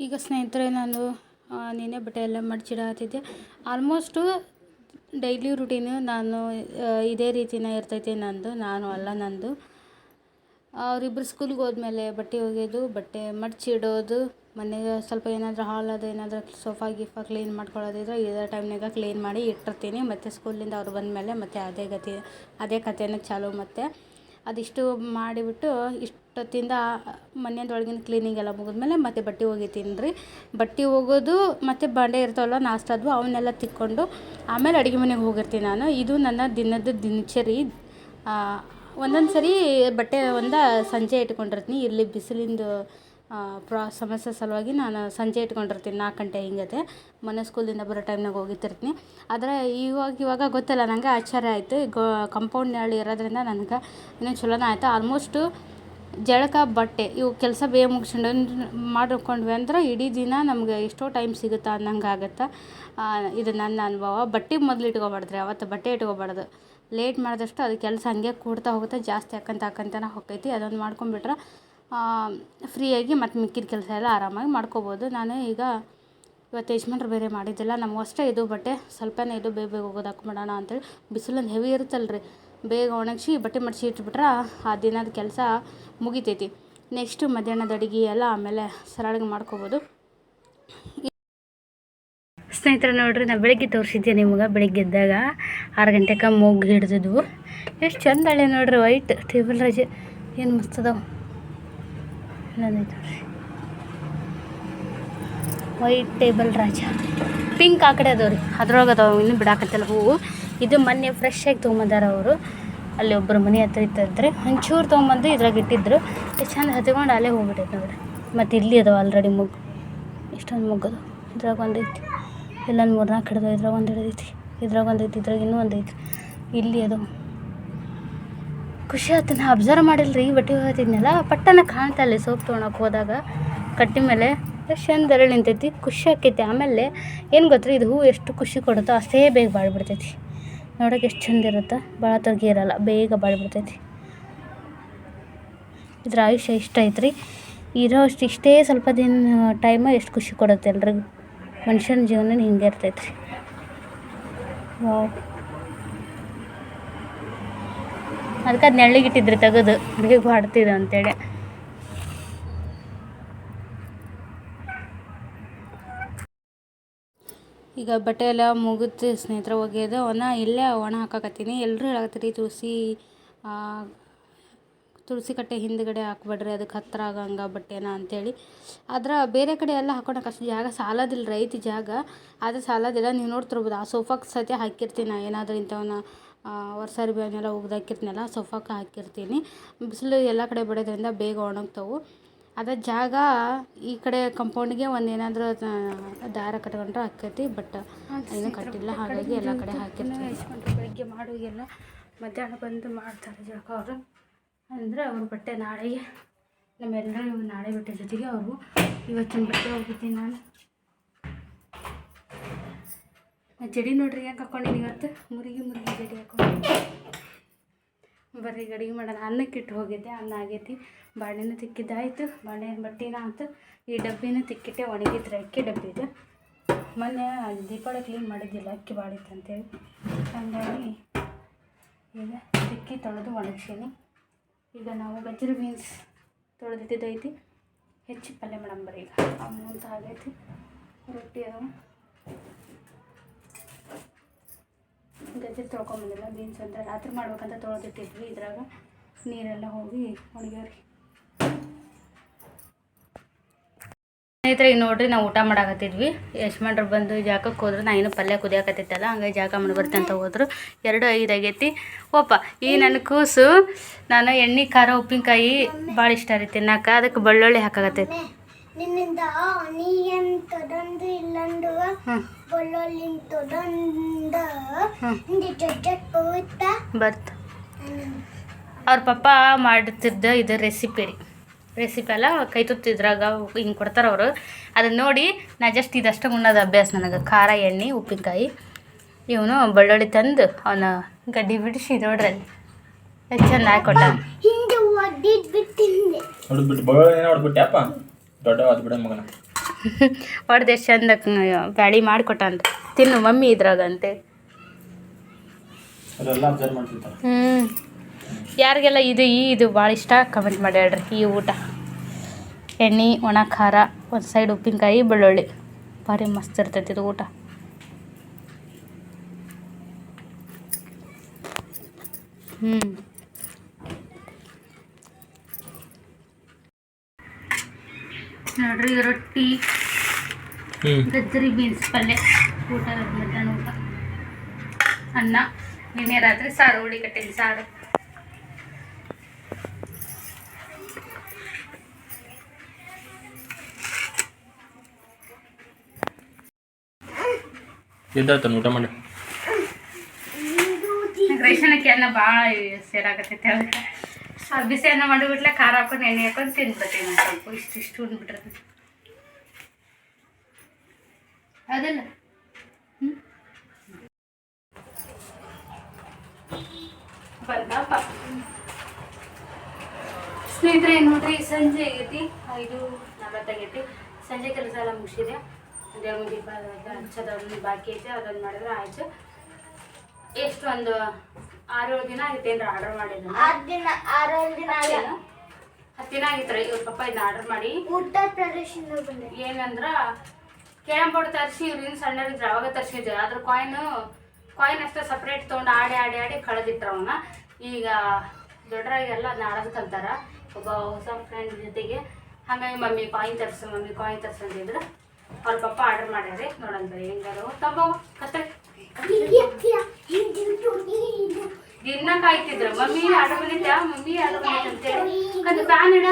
ಈಗ ಸ್ನೇಹಿತರೆ, ನಾನು ನಿನ್ನೆ ಬಟ್ಟೆ ಎಲ್ಲ ಮಡ್ಚಿಡತ್ತಿದ್ದೆ ಆಲ್ಮೋಸ್ಟು ಡೈಲಿ ರುಟೀನು ನಾನು ಇದೇ ರೀತಿನ ಇರ್ತೈತೆ ನಂದು, ನಾನು ಅಲ್ಲ ನಂದು. ಅವರಿಬ್ಬರು ಸ್ಕೂಲ್ಗೆ ಹೋದ್ಮೇಲೆ ಬಟ್ಟೆ ಒಗೆಯೋದು ಬಟ್ಟೆ ಮಡ್ಚಿಡೋದು ಮನೆಗೆ ಸ್ವಲ್ಪ ಏನಾದರೂ ಅದು ಏನಾದರೂ ಸೋಫಾ ಗೀಫಾ ಕ್ಲೀನ್ ಮಾಡ್ಕೊಳ್ಳೋದಿದ್ರೆ ಇದೇ ಟೈಮ್ನಾಗ ಕ್ಲೀನ್ ಮಾಡಿ ಇಟ್ಟಿರ್ತೀನಿ. ಮತ್ತು ಸ್ಕೂಲಿಂದ ಅವ್ರು ಬಂದಮೇಲೆ ಮತ್ತೆ ಅದೇ ಗತಿ, ಅದೇ ಕಥೆನ ಚಾಲು ಮತ್ತೆ ಅದಿಷ್ಟು ಮಾಡಿಬಿಟ್ಟು ಇಷ್ಟೊತ್ತಿಂದ ಮನೆಯದೊಳಗಿನ ಕ್ಲೀನಿಂಗ್ ಎಲ್ಲ ಮುಗಿದ್ಮೇಲೆ ಮತ್ತೆ ಬಟ್ಟೆ ಒಗಿತೀನಿ ರೀ ಬಟ್ಟೆ ಒಗೆದು ಮತ್ತು ಬಂಡೆ ಇರ್ತಾವಲ್ಲ ನಾಷ್ಟಾದ್ವು ಅವನ್ನೆಲ್ಲ ತಿಕ್ಕೊಂಡು ಆಮೇಲೆ ಅಡುಗೆ ಮನೆಗೆ ಹೋಗಿರ್ತೀನಿ ನಾನು. ಇದು ನನ್ನ ದಿನದ ದಿನಚರಿ. ಒಂದೊಂದು ಸರಿ ಬಟ್ಟೆ ಒಂದು ಸಂಜೆ ಇಟ್ಕೊಂಡಿರ್ತೀನಿ. ಇಲ್ಲಿ ಬಿಸಿಲಿಂದು ಪ್ರಾ, ಸಮಸ್ಯೆ ಸಲುವಾಗಿ ನಾನು ಸಂಜೆ ಇಟ್ಕೊಂಡಿರ್ತೀನಿ, ನಾಲ್ಕು ಗಂಟೆ ಹಿಂಗತೆ ಮೊನ್ನೆ ಸ್ಕೂಲಿಂದ ಬರೋ ಟೈಮ್ನಾಗ ಹೋಗಿರ್ತೀನಿ ಆದರೆ ಇವಾಗ ಇವಾಗ ಗೊತ್ತಲ್ಲ ನನಗೆ ಆಶ್ಚರ್ಯ ಆಯಿತು. ಗೋ ಕಂಪೌಂಡ್ ನೆರಳು ಇರೋದ್ರಿಂದ ನನಗೆ ಇನ್ನೂ ಚಲೋನೇ ಆಯಿತು. ಆಲ್ಮೋಸ್ಟು ಜಳಕ, ಬಟ್ಟೆ ಇವು ಕೆಲಸ ಬೇಗ ಮುಗಿಸ್ಕೊಂಡು ಮಾಡ್ಕೊಂಡ್ವಿ ಅಂದ್ರೆ ಇಡೀ ದಿನ ನಮ್ಗೆ ಎಷ್ಟೋ ಟೈಮ್ ಸಿಗುತ್ತೆ ಅನ್ನಂಗೆ ಆಗುತ್ತೆ. ಇದು ನನ್ನ ಅನುಭವ. ಬಟ್ಟೆ ಮೊದಲು ಇಟ್ಕೊಬಾರ್ದ್ರಿ, ಅವತ್ತು ಬಟ್ಟೆ ಇಟ್ಕೊಬಾರ್ದು. ಲೇಟ್ ಮಾಡಿದಷ್ಟು ಅದು ಕೆಲಸ ಹಂಗೆ ಕೂಡ್ತಾ ಹೋಗುತ್ತೆ, ಜಾಸ್ತಿ ಹಾಕಂತ ಹಾಕಂತನ ಹೊಕ್ಕೈತಿ ಅದೊಂದು ಮಾಡ್ಕೊಂಬಿಟ್ರೆ ಫ್ರೀಯಾಗಿ ಮತ್ತು ಮಿಕ್ಕಿದ ಕೆಲಸ ಎಲ್ಲ ಆರಾಮಾಗಿ ಮಾಡ್ಕೋಬೋದು. ನಾನು ಈಗ ಇವತ್ತು ಯಜಮಾನ್ರು ಬೇರೆ ಮಾಡಿದ್ದಿಲ್ಲ ನಮ್ಗೆ ಅಷ್ಟೇ ಇದು, ಬಟ್ಟೆ ಸ್ವಲ್ಪನೇ ಇದು ಬೇಗ ಬೇಗ ಹೋಗೋದು, ಹಾಕ್ಬಿಡೋಣ ಅಂತೇಳಿ. ಬಿಸಿಲೊಂದು ಹೆವಿ ಇರುತ್ತಲ್ಲ ರೀ ಬೇಗ ಒಣಗಿಸಿ ಬಟ್ಟೆ ಮಡಿಸಿ ಇಟ್ಬಿಟ್ರೆ ಆ ದಿನದ ಕೆಲಸ ಮುಗಿತೈತಿ. ನೆಕ್ಸ್ಟು ಮಧ್ಯಾಹ್ನದ ಅಡುಗೆ ಎಲ್ಲ ಆಮೇಲೆ ಸರಳಾಗಿ ಮಾಡ್ಕೋಬೋದು. ಸ್ನೇಹಿತರೆ, ನೋಡ್ರಿ, ನಾನು ಬೆಳಗ್ಗೆ ತೋರಿಸಿದ್ದೆ ನಿಮ್ಗೆ. ಬೆಳಗ್ಗೆ ಎದ್ದಾಗ ಆರು ಗಂಟೆಗೆ ಮೂಗು ಹಿಡ್ದಿದ್ವು ಎಷ್ಟು ಚಂದ ಅಳೆ ನೋಡ್ರಿ ವೈಟ್ ಟೇಬಲ್ ರಜೆ. ಏನು ಮಸ್ತ್ ಇಲ್ಲೊಂದೈತೆ ವೈಟ್ ಟೇಬಲ್ ರಾಜ. ಪಿಂಕ್ ಆ ಕಡೆ ಅದಾವ ರೀ ಅದ್ರೊಳಗೆ ಅದಾವ, ಇನ್ನೂ ಬಿಡಾಕತ್ತಲ್ಲ. ಹೂವು ಇದು ಮೊನ್ನೆ ಫ್ರೆಶ್ ಆಗಿ ತೊಗೊಂಬಂದಾರ ಅವರು. ಅಲ್ಲಿ ಒಬ್ಬರು ಮನೆ ಹತ್ರ ಇತ್ತಂದ್ರೆ ಒಂಚೂರು ತೊಗೊಂಬಂದು ಇದ್ರಾಗ ಇಟ್ಟಿದ್ರು. ಎಷ್ಟು ಚಂದ ಹತ್ಕೊಂಡು ಅಲ್ಲೇ ಹೋಗ್ಬಿಟ್ಟೈತೆ ನೋಡ್ರಿ. ಮತ್ತು ಇಲ್ಲಿ ಅದಾವ ಆಲ್ರೆಡಿ ಮುಗ್ಗು. ಇಷ್ಟೊಂದು ಮುಗ್ಗದು. ಇದ್ರಾಗ ಒಂದೈತಿ ಇಲ್ಲೊಂದು ಮೂರ್ನಾಲ್ಕು ಹಿಡ್ದು ಇದ್ರಾಗ ಒಂದು ಹಿಡಿದೈತಿ ಇದ್ರಾಗ ಒಂದೈತಿ ಇದ್ರಾಗ ಇನ್ನೂ ಒಂದೈತಿ ಇಲ್ಲಿ ಅದು ಖುಷಿ ಆಯ್ತು ನಾ ಅಬ್ಸರ್ವ್ ಮಾಡಿಲ್ಲ ರೀ ಬಟ್ಟೆ ಹೋಗ್ತಿದ್ನಲ್ಲ ಪಟ್ಟನ ಕಾಣ್ತಲ್ಲ ಸೋಪ್ ತೊಗೊಳಕ್ಕೆ ಹೋದಾಗ. ಕಟ್ಟಿ ಮೇಲೆ ಎಷ್ಟು ಚಂದ ಅರಳಿ ನಿಂತೈತಿ, ಖುಷಿ ಆಕೈತಿ. ಆಮೇಲೆ ಏನು ಗೊತ್ತ್ರಿ, ಇದು ಹೂವು ಎಷ್ಟು ಖುಷಿ ಕೊಡುತ್ತೋ ಅಷ್ಟೇ ಬೇಗ ಬಾಳ್ಬಿಡ್ತೈತಿ. ನೋಡೋಕೆ ಎಷ್ಟು ಚಂದ ಇರುತ್ತೆ? ಭಾಳ ತಗ್ಗಿ ಇರಲ್ಲ, ಬೇಗ ಬಾಳ್ಬಿಡ್ತೈತಿ. ಇದ್ರ ಆಯುಷ್ಯ ಇಷ್ಟ ಐತ್ರಿ. ಇರೋ ಅಷ್ಟು, ಇಷ್ಟೇ ಸ್ವಲ್ಪ ದಿನ ಟೈಮ ಎಷ್ಟು ಖುಷಿ ಕೊಡುತ್ತೆ ಎಲ್ರಿಗೂ? ಮನುಷ್ಯನ ಜೀವನ ಹಿಂಗೆ ಇರ್ತೈತ್ರಿ. ವಾವ್ ಅದಕ್ಕೆ ಅದು ನೆಳ್ಳಿಗೆ ಇಟ್ಟಿದ್ರಿ ತೆಗೆದು. ಬೇಗ ಬಾಡ್ತಿದೆ ಅಂತೇಳಿ. ಈಗ ಬಟ್ಟೆ ಎಲ್ಲ ಮುಗಿತು ಸ್ನೇಹಿತರೆ ಒಗೆದು ಅವನ್ನ ಇಲ್ಲೇ ಒಣ ಹಾಕಾಕತ್ತೀನಿ. ಎಲ್ಲರೂ ಹೇಳಾಕತ್ತೀರಿ, ತುಳಸಿ ತುಳಸಿ ಕಟ್ಟೆ ಹಿಂದ್ಗಡೆ ಹಾಕ್ಬೇಡ್ರಿ, ಅದಕ್ಕೆ ಹತ್ತಿರ ಆಗಂಗೆ ಬಟ್ಟೆನ ಅಂತೇಳಿ. ಆದ್ರೆ ಬೇರೆ ಕಡೆ ಎಲ್ಲ ಹಾಕೊಳಕ್ಕೆ ಅಷ್ಟು ಜಾಗ ಸಾಲೋದಿಲ್ಲ ರೈತ ಜಾಗ. ಆದರೆ ಸಾಲೋದಿಲ್ಲ. ನೀವು ನೋಡ್ತಿರ್ಬೋದು, ಆ ಸೋಫಾಕ್ಕೆ ಸತ್ಯ ಹಾಕಿರ್ತೀನಿ ನಾನು ಏನಾದರೂ ಇಂಥವನ್ನ. ವರ್ಷ ಬೇವನ್ನೆಲ್ಲ ಉಗ್ದು ಹಾಕಿರ್ತೀನಲ್ಲ ಸೋಫಾಕ್ಕೆ ಹಾಕಿರ್ತೀನಿ. ಬಿಸಿಲು ಎಲ್ಲ ಕಡೆ ಬಡಿಯೋದ್ರಿಂದ ಬೇಗ ಒಣಗ್ತವೆ. ಅದೇ ಜಾಗ ಈ ಕಡೆ ಕಂಪೌಂಡ್ಗೆ ಒಂದು ಏನಾದರೂ ದಾರ ಕಟ್ಕೊಂಡ್ರೆ ಹಾಕೈತಿ ಬಟ್ ಏನು ಕಟ್ಟಿಲ್ಲ. ಹಾಗಾಗಿ ಎಲ್ಲ ಕಡೆ ಹಾಕಿರ್ತೀನಿ ಬೆಳಿಗ್ಗೆ ಮಾಡುವಾಗೆಲ್ಲ ಮಧ್ಯಾಹ್ನ ಬಂದು ಮಾಡ್ತಾರೆ ಜಳಕ ಅವರು. ಅಂದರೆ ಅವ್ರ ಬಟ್ಟೆ ನಾಳೆಗೆ ನಮ್ಮೆಲ್ಲರೂ ನಾಳೆ ಬಟ್ಟೆ ಜೊತೆಗೆ ಅವರು ಇವತ್ತಿನ ಬಟ್ಟೆ ಹೋಗಿದ್ದೀನಿ ನಾನು ಆ ಜಡಿ ನೋಡ್ರಿ ಯಾಕೆ ಹಾಕೊಂಡಿನಿ ಇವತ್ತು? ಮುರುಗಿ ಮುರುಗಿ ಜಡಿ ಹಾಕೊಂಡು ಬರ್ರಿ ಅಡುಗೆ ಮಾಡೋಣ. ಅನ್ನಕ್ಕೆ ಇಟ್ಟು ಹೋಗಿದ್ದೆ. ಅನ್ನ ಆಗೈತಿ. ಬಾಳೆನೂ ತಿಕ್ಕಿದ್ದಾಯಿತು. ಬಾಳೆ ಬಟ್ಟಿನ ಆಯ್ತು. ಈ ಡಬ್ಬಿನೂ ತಿಕ್ಕಿಟ್ಟೆ. ಒಣಗಿದ್ರೆ ಅಕ್ಕಿ ಡಬ್ಬಿ ಇದು. ಮೊನ್ನೆ ದೀಪಾವಳಿ ಕ್ಲೀನ್ ಮಾಡಿದ್ದಿಲ್ಲ. ಅಕ್ಕಿ ಬಾಳಿತ್ತು ಅಂತೇಳಿ. ಹಾಗಾಗಿ ಈಗ ತಿಕ್ಕಿ ತೊಳೆದು ಒಣಗಿಸೀನಿ. ಈಗ ನಾವು ಗಜ್ಜರಿ ಬೀನ್ಸ್ ತೊಳೆದಿದ್ದೈತಿ. ಹೆಚ್ಚು ಪಲ್ಯ ಮೇಡಮ್ ಬರ್ರಿ ಈಗ. ಅಮೌಂಟ್ ಆಗೈತಿ. ರೊಟ್ಟಿ ಅದಾವ ಗಜ್ಜರಿ ತೊಳ್ಕೊಂಬಂದಿಲ್ಲ ಬೀನ್ಸ್ ಅಂತ ರಾತ್ರಿ ಮಾಡ್ಬೇಕಂತ ತೊಳೆದಿಟ್ಟಿದ್ವಿ. ಇದ್ರಾಗ ನೀರೆಲ್ಲ ಹೋಗಿ ಒಣಗ್ಯಾವ್ರಿ. ಸ್ನೇಹಿತರೆ ಈಗ ನೋಡ್ರಿ, ನಾವು ಊಟ ಮಾಡಾಕತ್ತಿದ್ವಿ. ಯಶ್ಮಂಡ್ರು ಬಂದು ಜಾಗಕ್ಕೆ ಹೋದ್ರು. ನಾ ಏನು ಪಲ್ಯ ಕುದಿಯಾಕತ್ತಿತ್ತಲ್ಲ ಹಂಗಾಗಿ ಜಾಗ ಮಾಡಿ ಅಂತ ಹೋದ್ರು. ಎರಡು ಐದು ಆಗೈತಿ. ಓಪ ಈ ನನ್ನ ಕೂಸು, ನಾನು ಎಣ್ಣೆ, ಖಾರ, ಉಪ್ಪಿನಕಾಯಿ ಭಾಳ ಇಷ್ಟ ರೀ ತಿನ್ನಕ್ಕೆ ಅದಕ್ಕೆ ಬೆಳ್ಳುಳ್ಳಿ ಹಾಕಾಕತ್ತೈತಿ. ನಿನ್ನಿಂದ ನೀಯನ್ ತೊಡಂದು ಇಲ್ಲಂದು ಬೆಳ್ಳುಳ್ಳಿ ತೊಡಂದ ಹಿಂದೆ ಜಜ್ಜಟ್ ಹೋಗುತ್ತ ಬರ್ತ. ಅವ್ರ ಪಪ್ಪ ಮಾಡ್ತಿದ್ದ ಇದು ರೆಸಿಪಿ ರೀ. ರೆಸಿಪಿ ಎಲ್ಲ ಕೈ ತುತ್ತಿದ್ರಾಗ ಹಿಂಗೆ ಕೊಡ್ತಾರೆ ಅವರು. ಅದನ್ನ ನೋಡಿ ನಾ ಜಸ್ಟ್ ಇದಷ್ಟು ಉಣ್ಣೋದು ಅಭ್ಯಾಸ ನನಗೆ. ಖಾರ ಎಣ್ಣೆ ಉಪ್ಪಿನಕಾಯಿ. ಇವನು ಬೆಳ್ಳುಳ್ಳಿ ತಂದು ಅವನ ಗಡ್ಡಿ ಬಿಡಿಸಿ ನೋಡ್ರಿ ಅಲ್ಲಿ. ಎಷ್ಟು ಚಂದ ಹಾಕೊಟ್ಟ ಹಿಂದೆ ಒಡ್ಡಿದ್ ಬಿಟ್ಟಿಂದೆ ಹೊಡ್ಬಿಟ್ಟು ಬಗಳ ಏನೋ ಹೊಡ್ಬಿಟ್ಟೆ ಅಪ್ಪ ದೊಡ್ಡ ಅದು ಬಿಡ ಮಗನ. ಹೊಡ್ದು ಎಷ್ಟು ಚಂದ ಬ್ಯಾಳಿ ಮಾಡಿಕೊಟ್ಟ ಅಂತ. ತಿನ್ನು ಮಮ್ಮಿ ಇದ್ರಾಗ ಅಂತೆ ಅದೆಲ್ಲ ಅಬ್ಸರ್ವ್ ಮಾಡ್ತಿರ್ತಾರೆ. ಹ್ಞೂ ಯಾರಿಗೆಲ್ಲ ಇದು ಈ ಇದು ಭಾಳ ಇಷ್ಟ ಕಮೆಂಟ್ ಮಾಡಿ ಹೇಳ್ರಿ. ಈ ಊಟ. ಎಣ್ಣೆ ಒಣ ಖಾರ ಒಂದು ಸೈಡ್ ಉಪ್ಪಿನಕಾಯಿ ಬೆಳ್ಳುಳ್ಳಿ. ಭಾರಿ ಮಸ್ತ್ ಇರ್ತೈತಿ ಇದು ಊಟ. ಹ್ಞೂ ನೋಡ್ರಿ ರೊಟ್ಟಿ ಗಜ್ಜರಿ ಬೀನ್ಸ್ ಪಲ್ಯ ಊಟ ಮಧ್ಯಾಹ್ನ ಊಟ ಅನ್ನ ನಿನ್ನೆ ರಾತ್ರಿ ಸಾರು ಉಳ್ಳಿಗಟ್ಟಿನ ಸಾರು. ಎದ್ದಾಯ್ತಾನ ಊಟ ಮಾಡಿ. ರೇಷನಕ್ಕೆ ಅನ್ನ ಭಾಳ ಸೇರಾಕತ್ತೈತೆ ಅದಕ್ಕೆ ಬಿಸಿ ಅನ್ನ ಮಾಡಿಬಿಟ್ಲೆ ಖಾರ ಹಾಕೊಂಡು ಎಣ್ಣೆ ಹಾಕೊಂಡು ತಿನ್ಬಿಡ್ತೀನಿ ನಾನು ಸ್ವಲ್ಪ. ಇಷ್ಟು ಇಷ್ಟು ಉಂಡ್ಬಿಟ್ರೆ ಅದಲ್ಲ ಬಂದಪ್ಪ ಸ್ನೇಹಿತರೆ, ನೋಡ್ರಿ, ಸಂಜೆ ಆಗೈತಿ. ಐದು ನಲವತ್ತಾಗೈತಿ ಸಂಜೆ ಕೆಲಸ ಎಲ್ಲ ಮುಗಿಸಿದೆ. ದೇವ್ರ ದೀಪ ಹಚ್ಚೋದೊಂದು ಬಾಕಿ ಐತೆ, ಅದೊಂದು ಮಾಡಿದ್ರೆ ಆಯ್ತು. ಎಷ್ಟು ಒಂದು ಆರೇಳು ದಿನ ಆಗೈತೇನ್ರಿ ಆರ್ಡರ್ ಮಾಡಿದ್ರು ಆರು ದಿನ ಆರೇಳು ದಿನ ಆಗ ಹತ್ತು ದಿನ ಆಗಿತ್ತು ರೀ ಇವ್ರ ಪಪ್ಪ ಇದನ್ನ ಆರ್ಡರ್ ಮಾಡಿ. ಉತ್ತರ ಪ್ರದೇಶದಿಂದ ಬಂದೆ. ಏನಂದ್ರ ಕೇಳಂಬೋಡ್ ತರಿಸಿ ಇವ್ರಿನ ಸಣ್ಣರಿದ್ರು ಅವಾಗ ತರಿಸಿದ್ರು ಅದ್ರ ಕಾಯಿನ್ ಕಾಯಿನ್ ಅಷ್ಟೇ ಸಪ್ರೇಟ್ ತೊಗೊಂಡು ಆಡಿ ಆಡಿ ಆಡಿ ಕಳೆದಿಟ್ರು ಅವನ್ನ ಈಗ ದೊಡ್ಡರಾಗೆಲ್ಲ ಅದನ್ನ ಆಡೋದು ಕಲ್ತಾರ ಒಬ್ಬ ಹೊಸ ಫ್ರೆಂಡ್ ಜೊತೆಗೆ ಹಾಗಾಗಿ ಮಮ್ಮಿ ಕಾಯಿನ್ ತರಿಸು ಮಮ್ಮಿ ಕಾಯಿನ್ ತರಿಸು ಅಂತಿದ್ರು ಅವ್ರ ಪಪ್ಪ ಆರ್ಡರ್ ಮಾಡ್ಯಾರಿ. ನೋಡಂತ ಹೆಂಗಾರು ತಗೋ ಕತ್ತೆ ದಿನ ಕಾಯ್ತಿದ್ರು ಮಮ್ಮಿ ಬಂದಿದ್ದ ಮಮ್ಮಿ ಬಂದಿದ್ದ ಅಂತೇಳಿ ಅದು ಫ್ಯಾನ್ ಇಡ.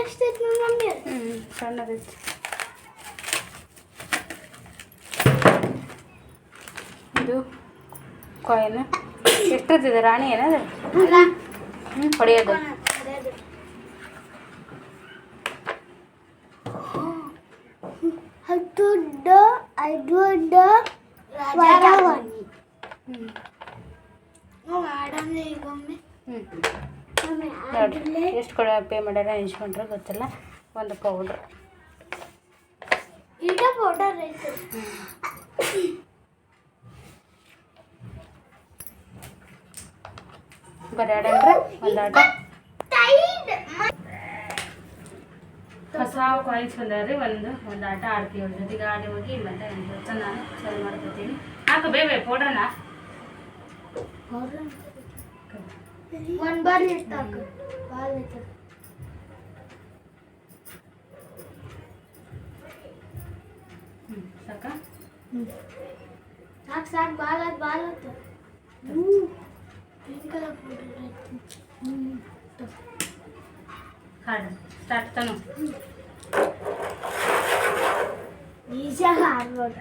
ಪೌಡರ್ ಎಷ್ಟೈತ್ ನಮ್ಮ ಮಮ್ಮಿ ಸಣ್ಣದೈತಿ ಇದು ಕಾಯಿನ್ ಎಷ್ಟೊತ್ತಿದೆ ರಾಣಿ ಏನದು ಅಲ್ಲ ಹ್ಞೂ ಹೊಡೆಯೋದು ಅದೇ ಅದು ದೊಡ್ಡ ಇದು ರಾಜಾವಾಣಿ ನಾವು ಆಡೋಣ ಈಗ ಒಮ್ಮೆ ಹ್ಞೂ ಒಮ್ಮೆ ನೋಡಿರಿ ಎಷ್ಟು ಕೊಡ ಪೇ ಮಾಡ್ಯಾರ ಎಣಿಸ್ಕೊಂಡ್ರೆ ಗೊತ್ತಿಲ್ಲ. ಒಂದು ಪೌಡ್ರ್ ಈಗ ಪೌಡರ್ ಐತೆ. ಬರೀ ಆಡಂದ್ರೆ ಒಂದು ಆಟ ಹೊಸ ಕಾಯಿನ್ಸ್ ರೀ ಒಂದು ಒಂದು ಆಟ ಆಡ್ತೀವಿ ಅವ್ರ ಜೊತೆಗೆ. ಆಡಿ ಹೋಗಿ ಮತ್ತೆ ನಾನು ಸರಿ ಮಾಡ್ಕೊತೀನಿ. ಹಾಕು ಬೇಬೆ ಪೌಡ್ರನ್ನ ಒಂದ್ ಬಾಲ್ ಇರ್ತಾಕ ಬಾಲ್ ಐತೆ ಹ್ಞೂ ಸಾಕ ಸಾಕು ಸಾಕು ಬಾಲ್ ಅದು ಬಾಲ್ ಆತ ಪಿಂಕ್ ಕಲರ್ ಪೌಡರ್ ಐತೆ ಹ್ಞೂ ಹಾಡು ಸ್ಟಾರ್ಟ್ ತಾನು ನಿಜ ಆಡ್ಬೋದು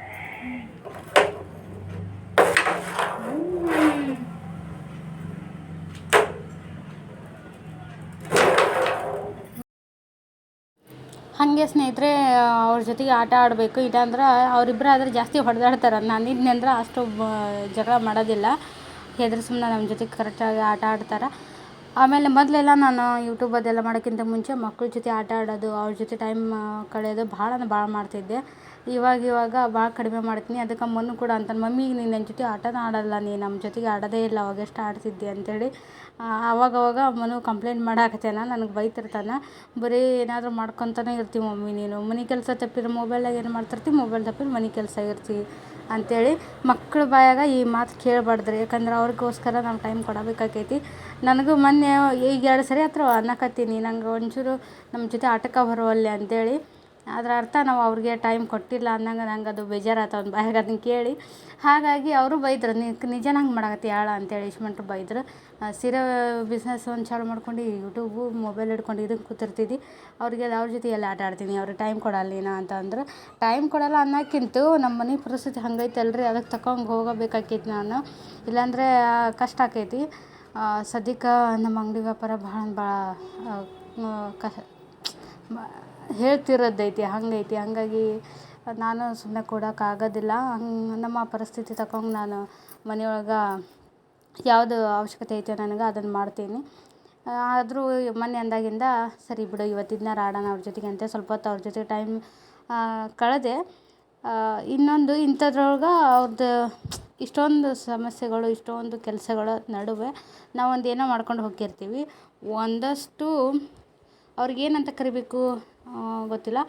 ಹಾಗೆ ಸ್ನೇಹಿತರೆ ಅವ್ರ ಜೊತೆಗೆ ಆಟ ಆಡಬೇಕು ಇಲ್ಲಾಂದ್ರೆ ಅವರಿಬ್ಬರು ಆದರೆ ಜಾಸ್ತಿ ಹೊಡೆದಾಡ್ತಾರೆ. ನಾನು ಇದ್ನಂದ್ರೆ ಅಷ್ಟು ಜಗಳ ಮಾಡೋದಿಲ್ಲ. ಹೆದ್ರ ಸುಮ್ಮನೆ ನಮ್ಮ ಜೊತೆ ಕರೆಕ್ಟಾಗಿ ಆಟ ಆಡ್ತಾರೆ. ಆಮೇಲೆ ಮೊದಲೆಲ್ಲ ನಾನು ಯೂಟ್ಯೂಬ್ ಅದೆಲ್ಲ ಮಾಡೋಕ್ಕಿಂತ ಮುಂಚೆ ಮಕ್ಳ ಜೊತೆ ಆಟ ಆಡೋದು, ಅವ್ರ ಜೊತೆ ಟೈಮ್ ಕಳೆಯೋದು ಭಾಳ ಅಂದ್ರೆ ಭಾಳ ಮಾಡ್ತಿದ್ದೆ. ಇವಾಗ ಇವಾಗ ಭಾಳ ಕಡಿಮೆ ಮಾಡ್ತೀನಿ. ಅದಕ್ಕೆ ಮೊನ್ನೆ ಕೂಡ ಅಂತ, ಮಮ್ಮಿ ನೀನು ನನ್ನ ಜೊತೆ ಆಟನ ಆಡಲ್ಲ, ನೀ ನಮ್ಮ ಜೊತೆಗೆ ಆಡೋದೇ ಇಲ್ಲ, ಅವಾಗೆಷ್ಟು ಆಡ್ತಿದ್ದೆ ಅಂತೇಳಿ ಅವಾಗ ಅಮ್ಮನು ಮನು ಕಂಪ್ಲೇಂಟ್ ಮಾಡಾಕತ್ತೇನ, ನನಗೆ ಬೈತಿರ್ತಾನೆ. ಬರೀ ಏನಾದರೂ ಮಾಡ್ಕೊತಾನೆ ಇರ್ತೀವಿ ಮಮ್ಮಿ ನೀನು. ಮನೆ ಕೆಲಸ ತಪ್ಪಿದ್ರೆ ಮೊಬೈಲ್ದಾಗ ಏನು ಮಾಡ್ತಿರ್ತಿ? ಮೊಬೈಲ್ ತಪ್ಪಿದ್ರೆ ಮನೆ ಕೆಲಸ ಇರ್ತೀವಿ ಅಂಥೇಳಿ ಮಕ್ಳ ಬಾಯಾಗ ಈ ಮಾತು ಕೇಳಬಾರ್ದ್ರಿ. ಯಾಕಂದ್ರೆ ಅವ್ರಿಗೋಸ್ಕರ ನಾವು ಟೈಮ್ ಕೊಡಬೇಕಾಕೈತಿ. ನನಗೂ ಮೊನ್ನೆ ಈಗ ಎರಡು ಸರಿ ಹತ್ರ ಅನ್ನಕತ್ತೀನಿ. ನಂಗೆ ಒಂಚೂರು ನಮ್ಮ ಜೊತೆ ಆಟಕ್ಕೆ ಬರುವಲ್ಲೆ ಅಂತೇಳಿ ಅದರ ಅರ್ಥ ನಾವು ಅವ್ರಿಗೆ ಟೈಮ್ ಕೊಟ್ಟಿಲ್ಲ ಅಂದಂಗೆ ನಂಗೆ ಅದು ಬೇಜಾರಾಯ್ತು ಅವ್ನ ಬಾಯಾಗ ಅದನ್ನು ಕೇಳಿ. ಹಾಗಾಗಿ ಅವರು ಬೈದರು ನಿಜ ನಂಗೆ ಮಾಡಕತ್ತಿ ಯಾಳ ಅಂತೇಳಿ ಇಸ್ಮೆಂಟ್ರು ಬೈದರು. ಸೀರೆ ಬಿಸ್ನೆಸ್ ಒಂದು ಚಾಲು ಮಾಡ್ಕೊಂಡು ಯೂಟ್ಯೂಬು ಮೊಬೈಲ್ ಹಿಡ್ಕೊಂಡು ಇದಕ್ಕೆ ಕೂತಿರ್ತಿದ್ದಿ. ಅವ್ರಿಗೆ ಅವ್ರ ಜೊತೆ ಎಲ್ಲ ಆಟ ಆಡ್ತೀನಿ, ಅವ್ರಿಗೆ ಟೈಮ್ ಕೊಡಲ್ಲ ಏನೋ ಅಂತ ಅಂದ್ರೆ. ಟೈಮ್ ಕೊಡಲ್ಲ ಅನ್ನೋಕ್ಕಿಂತ ನಮ್ಮ ಮನೆ ಪರಿಸ್ಥಿತಿ ಹಂಗೈತಲ್ರಿ ಅದಕ್ಕೆ ತಗೊಂಡು ಹೋಗಬೇಕಾಕೈತಿ ನಾನು. ಇಲ್ಲಾಂದರೆ ಕಷ್ಟ ಆಕೈತಿ. ಸದ್ಯಕ್ಕೆ ನಮ್ಮ ಅಂಗಡಿ ವ್ಯಾಪಾರ ಭಾಳ ಭಾಳ ಕಷ್ಟ ಹೇಳ್ತಿರೋದೈತಿ ಹಂಗೈತಿ ಹಾಗಾಗಿ ನಾನು ಸುಮ್ಮನೆ ಕೊಡೋಕ್ಕಾಗೋದಿಲ್ಲ ಹಂಗೆ ನಮ್ಮ ಪರಿಸ್ಥಿತಿ ತಗೊಂಡು ನಾನು ಮನೆಯೊಳಗೆ ಯಾವುದು ಅವಶ್ಯಕತೆ ಐತೆ ನನಗೆ ಅದನ್ನು ಮಾಡ್ತೀನಿ. ಆದರೂ ಮೊನ್ನೆ ಅಂದಾಗಿಂದ, ಸರಿ ಬಿಡು ಇವತ್ತಿನ ದಿನ ಆಡೋಣ ಅವ್ರ ಜೊತೆಗೆ ಅಂತ, ಸ್ವಲ್ಪ ಹೊತ್ತು ಅವ್ರ ಜೊತೆ ಟೈಮ್ ಕಳೆದೆ. ಇನ್ನೊಂದು ಇಂಥದ್ರೊಳಗೆ ಅವ್ರದ್ದು ಇಷ್ಟೊಂದು ಸಮಸ್ಯೆಗಳು, ಇಷ್ಟೊಂದು ಕೆಲಸಗಳ ನಡುವೆ ನಾವೊಂದು ಏನೋ ಮಾಡ್ಕೊಂಡು ಹೋಗಿರ್ತೀವಿ ಒಂದಷ್ಟು ಅವ್ರಿಗೇನಂತ ಕರಿಬೇಕು? ಗೊತ್ತಿಲ್ಲ.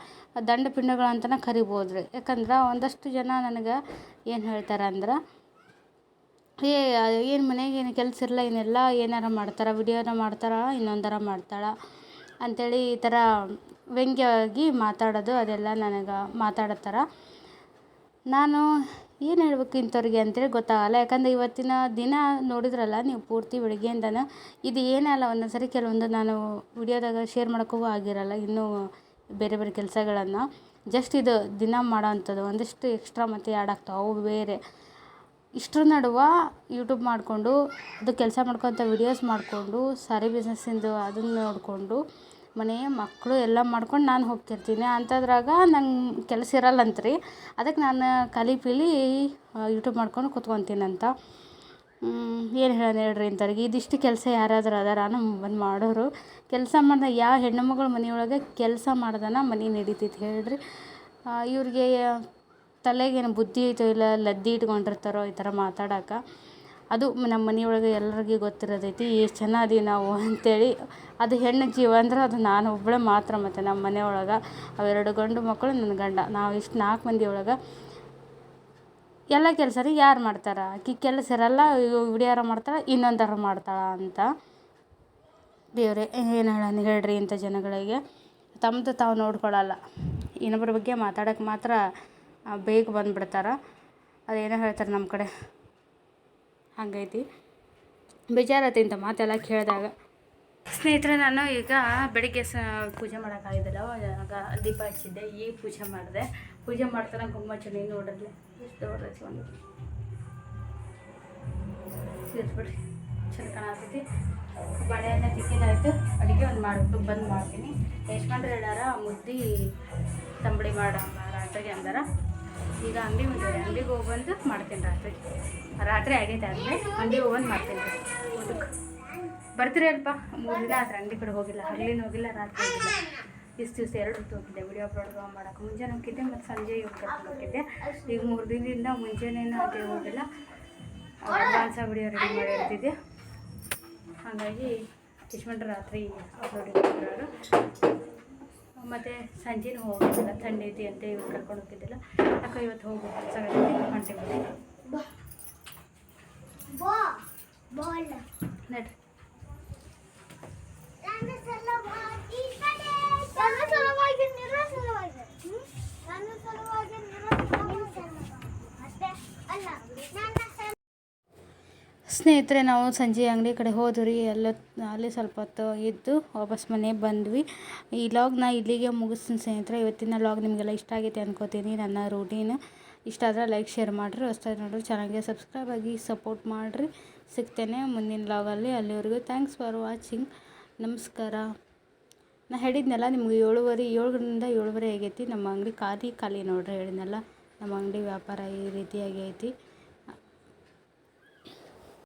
ದಂಡ ಅಂತಲೇ ಕರಿಬೋದು ರೀ ಯಾಕಂದ್ರೆ ಒಂದಷ್ಟು ಜನ ನನಗೆ ಏನು ಹೇಳ್ತಾರೆ ಅಂದ್ರೆ, ಏ, ಏನು ಮನೆಗೆ ಏನು ಕೆಲಸ ಇರಲ್ಲ ಏನಿಲ್ಲ ಏನಾರ ಮಾಡ್ತಾರೆ, ವಿಡಿಯೋನ ಮಾಡ್ತಾರ, ಇನ್ನೊಂದರ ಮಾಡ್ತಾಳೆ. ಅಂಥೇಳಿ ಈ ಥರ ವ್ಯಂಗ್ಯವಾಗಿ ಮಾತಾಡೋದು, ಅದೆಲ್ಲ ನನಗೆ ಮಾತಾಡತ್ತಾರ. ನಾನು ಏನು ಹೇಳ್ಬೇಕು ಇಂಥವ್ರಿಗೆ ಅಂತೇಳಿ ಗೊತ್ತಾಗಲ್ಲ. ಯಾಕಂದ್ರೆ ಇವತ್ತಿನ ದಿನ ನೋಡಿದ್ರಲ್ಲ, ನೀವು ಪೂರ್ತಿ ಬೆಳಗ್ಗೆಯಿಂದನ, ಇದು ಏನಲ್ಲ ಒಂದೊಂದು ಸರಿ ಕೆಲವೊಂದು ನಾನು ವಿಡಿಯೋದಾಗ ಶೇರ್ ಮಾಡೋಕ್ಕೂ ಆಗಿರಲ್ಲ, ಇನ್ನೂ ಬೇರೆ ಬೇರೆ ಕೆಲಸಗಳನ್ನು ಜಸ್ಟ್ ಇದು ದಿನ ಮಾಡೋ ಅಂಥದ್ದು ಒಂದಿಷ್ಟು ಎಕ್ಸ್ಟ್ರಾ ಮತ್ತು ಆ್ಯಡ್ ಆಗ್ತಾವೆ, ಅವು ಬೇರೆ. ಇಷ್ಟ್ರ ನಡುವೆ ಯೂಟ್ಯೂಬ್ ಮಾಡಿಕೊಂಡು, ಅದು ಕೆಲಸ ಮಾಡ್ಕೊತ ವಿಡಿಯೋಸ್ ಮಾಡಿಕೊಂಡು, ಸಾರಿ ಬಿಸ್ನೆಸ್ಸಿಂದು ಅದನ್ನ ನೋಡಿಕೊಂಡು, ಮನೆ ಮಕ್ಕಳು ಎಲ್ಲ ಮಾಡ್ಕೊಂಡು ನಾನು ಹೋಗ್ತಿರ್ತೀನಿ. ಅಂಥದ್ರಾಗ ನಂಗೆ ಕೆಲಸ ಇರಲ್ಲಂತ್ರಿ. ಅದಕ್ಕೆ ನಾನು ಖಾಲಿ ಪೀಲಿ ಯೂಟ್ಯೂಬ್ ಮಾಡ್ಕೊಂಡು ಕೂತ್ಕೊತೀನಂತ. ಏನು ಹೇಳೋಣ ಹೇಳ್ರಿ ಇಂಥವ್ರಿಗೆ ಇದಿಷ್ಟು ಕೆಲಸ ಯಾರಾದರೂ ಅದಾರ ನಮ್ಮ ಬಂದು ಮಾಡೋರು. ಕೆಲಸ ಮಾಡ್ದ ಯಾವ ಹೆಣ್ಣು ಮಗಳು ಮನೆಯೊಳಗೆ ಕೆಲಸ ಮಾಡ್ದನ ಮನೆ ನಡೀತೈತಿ ಹೇಳ್ರಿ. ಇವ್ರಿಗೆ ತಲೆಗೇನು ಬುದ್ಧಿ ಐತೋ ಇಲ್ಲ, ಲದ್ದಿ ಇಟ್ಕೊಂಡಿರ್ತಾರೋ ಈ ಥರ ಮಾತಾಡೋಕೆ, ಅದು ನಮ್ಮ ಮನೆಯೊಳಗೆ ಎಲ್ಲರಿಗೆ ಗೊತ್ತಿರೋದೈತಿ ಎಷ್ಟು ಜನ ಅದೀವಿ ನಾವು ಅಂಥೇಳಿ ಅದು ಹೆಣ್ಣು ಜೀವ ಅಂದ್ರೆ ಅದು ನಾನು ಒಬ್ಬಳೇ ಮಾತ್ರ ಮತ್ತು ನಮ್ಮ ಮನೆಯೊಳಗೆ ಅವೆರಡು ಗಂಡು ಮಕ್ಕಳು, ನನ್ನ ಗಂಡ. ನಾವು ಇಷ್ಟು ನಾಲ್ಕು ಮಂದಿ ಒಳಗೆ ಎಲ್ಲ ಕೆಲಸ ರೀ ಯಾರು ಮಾಡ್ತಾರೆ? ಆಕೆ ಕೆಲಸ ಇರಲ್ಲ ವಿಡಿಯೋರ ಮಾಡ್ತಾಳೆ ಇನ್ನೊಂದರ ಮಾಡ್ತಾಳೆ ಅಂತ. ದೇವರೇ, ಏನು ಹೇಳೋಣ ಹೇಳ್ರಿ ಇಂಥ ಜನಗಳಿಗೆ. ತಮ್ಮದು ತಾವು ನೋಡ್ಕೊಳ್ಳಲ್ಲ ಇನ್ನೊಬ್ಬರ ಬಗ್ಗೆ ಮಾತಾಡೋಕ್ಕೆ ಮಾತ್ರ ಬೇಗ ಬಂದುಬಿಡ್ತಾರೆ. ಅದೇನೋ ಹೇಳ್ತಾರೆ ನಮ್ಮ ಕಡೆ. ಹಂಗೈತಿ. ಬೇಜಾರತ್ತೆ ಇಂಥ ಮಾತೆಲ್ಲ ಕೇಳಿದಾಗ. ಸ್ನೇಹಿತರೆ, ನಾನು ಈಗ ಬೆಳಿಗ್ಗೆ ಸ, ಪೂಜೆ ಮಾಡೋಕ್ಕಾಗಿದ್ದಿಲ್ಲ ಆಗ ದೀಪ ಹಚ್ಚಿದ್ದೆ, ಈಗ ಪೂಜೆ ಮಾಡಿದೆ. ಪೂಜೆ ಮಾಡ್ತಾರೆ ಕುಂಕುಮ ಚೆನ್ನಾಗಿ ನೋಡ್ರಿ ಎಷ್ಟು ಒಂದು ಸೇರಿಸ್ಬಿಡ್ರಿ ಚಂದ ಕಾಣತೈತಿ. ಬಾಳೆಹಣ್ಣು ತಿಕ್ಕಿದಾಯ್ತು ಅಡುಗೆ ಒಂದು ಮಾಡ್ಬಿಟ್ಟು ಬಂದು ಮಾಡ್ತೀನಿ. ಯಜಮಾನ್ರು ಹೇಳ್ಯಾರ, ಮುದ್ದೆ ತಂಬಳಿ ಮಾಡ ರಾತ್ರಿಗೆ ಅಂದಾರ. ಈಗ ಅಂಗಡಿ ಒಂದು ಅಂಗಡಿಗೆ ಹೋಗ್ಬಂದು ಮಾಡ್ತೀನಿ ರಾತ್ರಿ. ರಾತ್ರಿ ಆಗೈತೆ ಅಂದರೆ ಅಂಗಡಿಗೆ ಹೋಗ್ಬಂದು ಮಾಡ್ತೀನಿ. ಊಟಕ್ಕೆ. ಬರ್ತೀರಿ ಅಲ್ಪ ಮೂರು ದಿನ ಆದರೆ ಅಂಗಡಿ ಕಡೆ ಹೋಗಿಲ್ಲ. ಹಗಲಿನ ಹೋಗಿಲ್ಲ, ರಾತ್ರಿ ಇಷ್ಟು ದಿವಸ ಎರಡು ಹೊತ್ತು ಹೋಗಿದ್ದೆ. ವಿಡಿಯೋ ಅಪ್ಲೋಡ್ ಮಾಡೋಕೆ ಮುಂಜಾನೆ ಹೋಗಿದ್ದೆ ಮತ್ತು ಸಂಜೆ ಇವ್ರು ಕರ್ಕೊಂಡು ಹೋಗಿದ್ದೆ. ಈಗ ಮೂರು ದಿನದಿಂದ ಮುಂಜಾನೆನೂ ಅದೇ ಹೋಗಿಲ್ಲ. ಅಡ್ವಾನ್ಸ್ ವಿಡಿಯೋ ರೆಡಿ ಮಾಡಿ ಇರ್ತಿದ್ದೆ. ಹಾಗಾಗಿ ಲಕ್ಷ್ಮಣ್ ರಾತ್ರಿ ಅಪ್ಲೋಡ್ ಮಾಡಿದ್ರು ಮತ್ತು ಸಂಜೆನೂ ಹೋಗಿದ್ದಿಲ್ಲ. ಥಂಡಿ ಐತಿ ಅಂತ ಇವ್ರು ಕರ್ಕೊಂಡು ಹೋಗಿದ್ದಿಲ್ಲ. ಯಾಕೆ ಇವತ್ತು ಹೋಗಿ ಬಾಲ್ ನಡ್ರಿ ನನ್ನ ಸಲುವಾಗಿ ನನ್ನ ಸಲುವಾಗಿ ನಿನ್ನ ಸಲುವಾಗಿ ಹ್ಮ್? ನನ್ನ ಸಲುವಾಗಿ ನಿನ್ನ ಸಲುವಾಗಿ ಅಷ್ಟೇ ಅಲ್ಲ ನನ್ನ ಸಲ ಸ್ನೇಹಿತರೆ, ನಾವು ಸಂಜೆ ಅಂಗಡಿ ಕಡೆ ಹೋದ್ವಿ ಎಲ್ಲ ಅಲ್ಲಿ ಸ್ವಲ್ಪ ಹೊತ್ತು ಇದ್ದು ವಾಪಸ್ ಮನೆಗೆ ಬಂದ್ವಿ. ಈ ಲಾಗ್ ನಾ ಇಲ್ಲಿಗೆ ಮುಗಿಸ್ತೀನಿ ಸ್ನೇಹಿತರೆ. ಇವತ್ತಿನ ಲಾಗ್ ನಿಮಗೆಲ್ಲ ಇಷ್ಟ ಆಗೈತೆ ಅನ್ಕೋತೀನಿ, ನನ್ನ ರೂಟೀನ್ ಇಷ್ಟ ಆದರೆ ಲೈಕ್ ಶೇರ್ ಮಾಡಿರಿ. ಹೊಸ್ದಾಗಿ ನೋಡ್ರಿ ಚಾನಲ್ಗೆ ಸಬ್ಸ್ಕ್ರೈಬ್ ಆಗಿ ಸಪೋರ್ಟ್ ಮಾಡಿರಿ. ಸಿಗ್ತೇನೆ ಮುಂದಿನ ಲಾಗಲ್ಲಿ ಅಲ್ಲಿವರೆಗೂ ಥ್ಯಾಂಕ್ಸ್ ಫಾರ್ ವಾಚಿಂಗ್ ನಮಸ್ಕಾರ. ನಾ ಹೇಳಿದ್ನಲ್ಲ, ನಿಮ್ಗೆ ಏಳುವರೆ ಏಳರಿಂದ ಏಳುವರೆ ಆಗೈತಿ. ನಮ್ಮ ಅಂಗಡಿ ಖಾಲಿ ಖಾಲಿ ನೋಡ್ರಿ ಹೇಳಿದ್ನಲ್ಲ. ನಮ್ಮ ಅಂಗಡಿ ವ್ಯಾಪಾರ ಈ ರೀತಿಯಾಗಿ ಐತಿ.